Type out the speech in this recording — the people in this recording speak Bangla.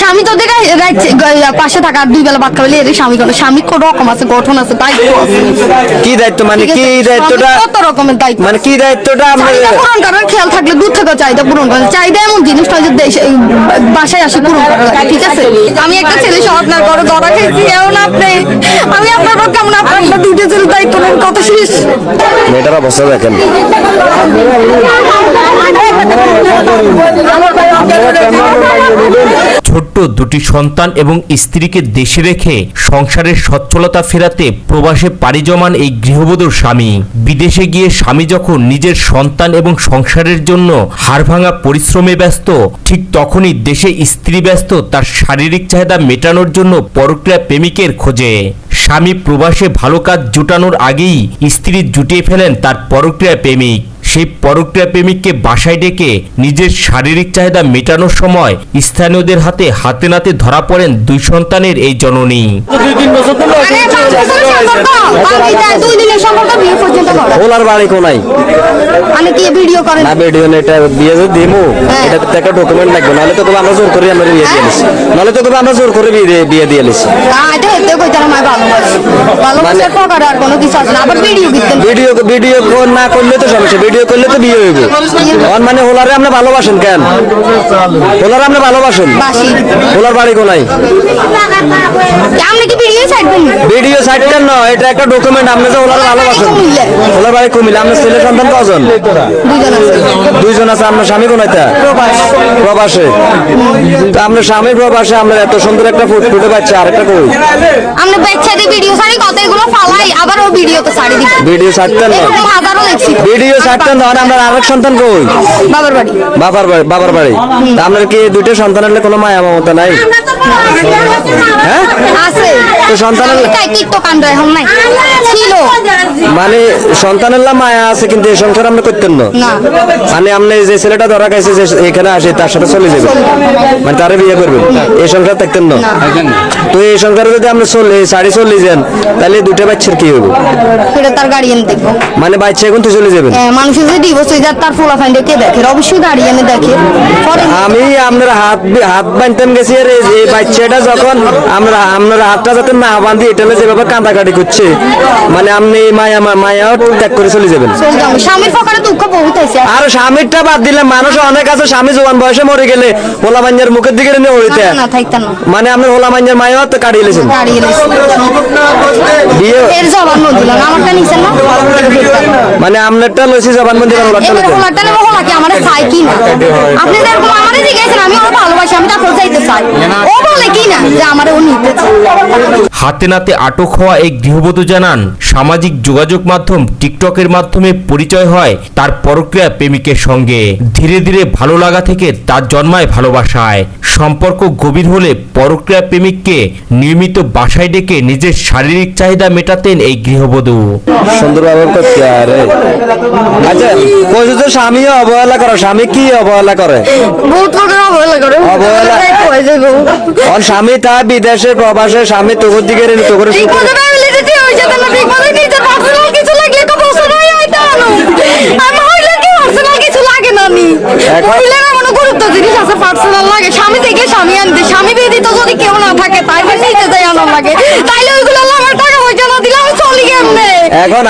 স্বামী তো দেখে পাশে থাকা আর দুই বেলা বাদ খাবে এর স্বামী কোনো স্বামী কোন রকম আছে গঠন আছে দায়িত্ব আছে। কি দায়িত্ব? মানে ঠিক কি দায়িত্বটা? কত রকমের দায়িত্ব? মানে কি দায়িত্বটা আমরা পূরণ করার খেয়াল থাকলে দূর থেকে চাহিদা পূরণ করেন চাহিদা এমন জিনিসটা যে দেশে বাসায় আসে পূরণ করা লাগে ঠিক আছে? আমি একটা ছেলে সহ আপনার বড় ধরা খেয়েছি এমন আপনি। আমি আপনার পক্ষে কেমন? আপনার দুটো ছেলে দায়িত্ব নেন কত শেষ? মেয়েটার অবস্থা দেখেন। ছোট্ট দুটি সন্তান এবং স্ত্রীকে দেশে রেখে সংসারের সচ্ছলতা ফেরাতে প্রবাসে পাড়ি জমান এই গৃহবধূর স্বামী। বিদেশে গিয়ে স্বামী যখন নিজের সন্তান এবং সংসারের জন্য হাড়ভাঙা পরিশ্রমে ব্যস্ত, ঠিক তখনই দেশে স্ত্রী ব্যস্ত তার শারীরিক চাহিদা মেটানোর জন্য পরক্রিয়া প্রেমিকের খোঁজে। স্বামী প্রবাসে ভালো কাজ জুটানোর আগেই স্ত্রী জুটিয়ে ফেলেন তার পরক্রিয়া প্রেমিক। সেই পরক্রিয়া প্রেমিককে বাসায় ডেকে নিজের শারীরিক চাহিদা মেটানোর সময় স্থানীয়দের হাতে হাতে নাতে ধরা পড়েন দুই সন্তানের এই জননী। মানে বাড়ি কোনাই কি ভিডিও করেন? না ভিডিও এটা বিয়ে যদি দিমু। এটা তো একটা ডকুমেন্ট লাগবে নাহলে তো আমরা জোর করে আমরা বিয়ে দিয়ে নিছি নাহলে তো আমরা জোর করে বিয়ে দিয়ে- বিয়ে দিয়ে নিছি এটা হেঁটে কইতে আমার ভালোবাসি ভালোবাসার প্রকার আর কোনো কিছু আছে না আবার ভিডিও ভিডিও ভিডিও না করলে তো সমস্যা ভিডিও করলে তো বিয়ে হইব। অন মানে হোলারে আপনি ভালোবাসেন কেন? হোলারে আপনি ভালোবাসেন? হোলার বাড়ি কোনাই ভিডিও ছাড়বেন ভিডিও সাইডটা না, এটা একটা ডকুমেন্ট আপনি যে হোলারে ভালোবাসেন। হোলার বাড়ি কুমিল্লা, আপনার ছেলে সন্তান কজন? দুইজন আছে, আপনার স্বামী কোনাইতা প্রবাসে। তা আপনার স্বামী প্রবাসে আমরা এত সুন্দর একটা ফুট ফুটে পাচ্ছি, আরেকটা কই? আপনি বাচ্চাদের ভিডিও ফালাই আবার ও ভিডিও তো ছাড়ি দিবেন ভিডিও ছাড়তেন না। হাজারও দেখছি। ভিডিও ছাড়তেন না আর আপনার আরেক সন্তান কই? বাবার বাড়ি। বাবার বাড়ি বাবার বাড়ি। তা আপনার কি দুইটা সন্তানের কোনো মায়া মমতা নাই? হ্যাঁ? আছে। সন্তানের টিকটক এখন নাই? ছিল। মানে সন্তানের মায়া আছে কিন্তু এই সংসার আপনি করতেন না। মানে আপনি যে ছেলেটা ধরা খাইছে যে এখানে আসে তার সাথে চলে যাবেন মানে তারে বিয়ে করবেন। এই সংসার থাকতেন না। তো এই সংসারে যদি আপনি চলে শাড়ি চলে যান তাহলে দুটো বাচ্চার কি হবে সেটা তার গার্ডিয়ান দেখব। মানে বাচ্চা এখন তো চলে যাবেন হ্যাঁ, মানুষের যদি ডিভোর্স হয়ে যায় তার ফুলা ফাইন্ডে কে দেখে? অবশ্যই গার্ডিয়ানে দেখে। আমি আপনার হাত হাত বাঁধতাম গেছি আর এই বাচ্চাটা যখন আমরা আপনার হাতটা যাতে না বাঁধি এটা যেভাবে কাঁদাকাটি করছে। মানে আপনি মায়া মায়াও ত্যাগ করে চলে যাবেন। স্বামীর ফকারে দুঃখ বহুত হয়েছে। আর স্বামীরটা বাদ দিলে মানুষ অনেক আছে স্বামী জোয়ান বয়সে মরে গেলে হোলা মাঞ্জার মুখের দিকে নিয়ে না মানে আপনি হোলা মাঞ্জার মায়াও তো কাটিয়ে লেছেন। মানে আপনারটা লসি জবানবন্দি। হোলাটা চাই আপনি যেরকম আমারে আমি ওর ভালোবাসি আমি তাকে চাইতে চাই। ও বলে কি না যে আমার ও নিতে চায়। হাতে নাতে আটক হওয়া এই গৃহবধূ জানান সামাজিক যোগাযোগ মাধ্যম টিকটকের মাধ্যমে পরিচয় হয় তার পরক্রিয়া প্রেমিকের সঙ্গে। ধীরে ধীরে ভালো লাগা থেকে তার জন্মায় ভালোবাসায়। সম্পর্ক গভীর হলে পরক্রিয়া প্রেমিককে নিয়মিত বাসায় ডেকে নিজের শারীরিক চাহিদা মেটাতেন এই গৃহবধূ। সুন্দর আচ্ছা কইছো যে স্বামীও অবহেলা করে স্বামী কি অবহেলা করে? বহুত অবহেলা করে। স্বামী তা বিদেশে প্রবাসে স্বামী তোর দিকে রে করে ঠিক মতো ফ্যামিলিতে হয়ে হইছে না ঠিক মতো নিজের পার্সোনাল কিছু লাগলে তো বছর হয়ে হয়তো আনো আমি হইলে কি পার্সোনাল কিছু লাগে না নি মহিলার কোনো গুরুত্ব জিনিস আছে পার্সোনাল লাগে। স্বামী থেকে স্বামী আনতে। স্বামী ব্যতীত যদি কেউ না থাকে তাই নিতে যাই আনার লাগে। তাইলে ওইগুলো আমার টাকা পয়সা না দিলে আমি চলি কেমনে? এখন